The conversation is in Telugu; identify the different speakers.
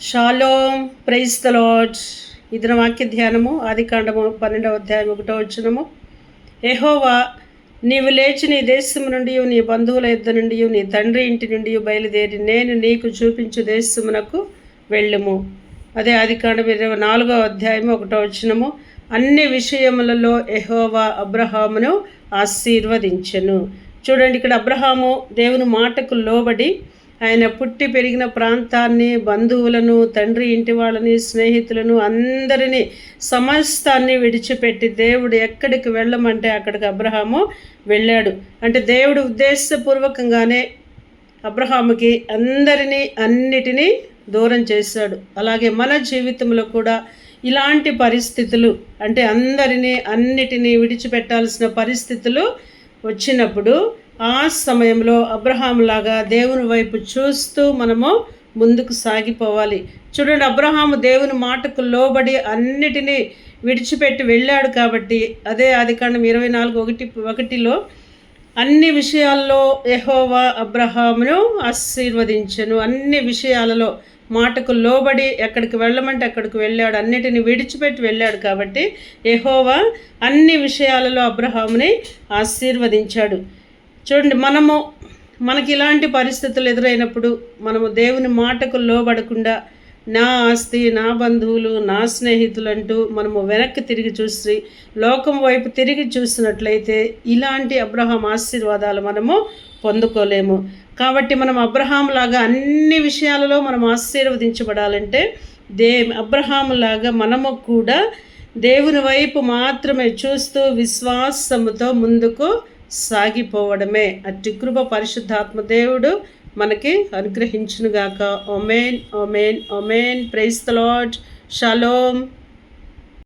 Speaker 1: షాలోం ప్రైజ్ ద ఇదిన వాక్య ధ్యానము ఆదికాండము పన్నెండవ అధ్యాయం ఒకటో వచ్చినము ఎహోవా నీవు లేచి నీ దేశము నుండి నీ బంధువుల యుద్ధ నుండి నీ తండ్రి ఇంటి నుండి బయలుదేరి నేను నీకు చూపించు దేశమునకు వెళ్ళుము. అదే ఆదికాండం ఇరవై నాలుగవ అధ్యాయము ఒకటో వచ్చినము అన్ని విషయములలో ఎహోవా అబ్రహామును ఆశీర్వదించెను. చూడండి ఇక్కడ అబ్రహాము దేవుని మాటకు లోబడి ఆయన పుట్టి పెరిగిన ప్రాంతాన్ని బంధువులను తండ్రి ఇంటి వాళ్ళని స్నేహితులను అందరినీ సమస్తాన్ని విడిచిపెట్టి దేవుడు ఎక్కడికి వెళ్ళమంటే అక్కడికి అబ్రహాము వెళ్ళాడు. అంటే దేవుడు ఉద్దేశపూర్వకంగానే అబ్రహాముకి అందరినీ అన్నిటినీ దూరం చేశాడు. అలాగే మన జీవితంలో కూడా ఇలాంటి పరిస్థితులు అంటే అందరినీ అన్నిటినీ విడిచిపెట్టాల్సిన పరిస్థితులు వచ్చినప్పుడు ఆ సమయంలో అబ్రహాం లాగా దేవుని వైపు చూస్తూ మనము ముందుకు సాగిపోవాలి. చూడండి అబ్రహాము దేవుని మాటకు లోబడి అన్నిటినీ విడిచిపెట్టి వెళ్ళాడు కాబట్టి అదే ఆదికాండం ఇరవై నాలుగు ఒకటి ఒకటిలో అన్ని విషయాల్లో ఎహోవా అబ్రహామును ఆశీర్వదించను. అన్ని విషయాలలో మాటకు లోబడి ఎక్కడికి వెళ్ళమంటే అక్కడికి వెళ్ళాడు. అన్నిటిని విడిచిపెట్టి వెళ్ళాడు కాబట్టి ఎహోవా అన్ని విషయాలలో అబ్రహాముని ఆశీర్వదించాడు. చూడండి మనము మనకి ఇలాంటి పరిస్థితులు ఎదురైనప్పుడు మనము దేవుని మాటకు లోబడకుండా నా ఆస్తి నా బంధువులు నా స్నేహితులు అంటూ మనము వెనక్కి తిరిగి చూసి లోకం వైపు తిరిగి చూసినట్లయితే ఇలాంటి అబ్రహాం ఆశీర్వాదాలు మనము పొందుకోలేము. కాబట్టి మనం అబ్రహాం లాగా అన్ని విషయాలలో మనం ఆశీర్వదించబడాలంటే దే అబ్రహాం లాగా మనము కూడా దేవుని వైపు మాత్రమే చూస్తూ విశ్వాసముతో ముందుకు సాగిపోవడమే. అట్టి కృప పరిశుద్ధాత్మ దేవుడు మనకి అనుగ్రహించునుగాక. Amen amen amen praise the shalom.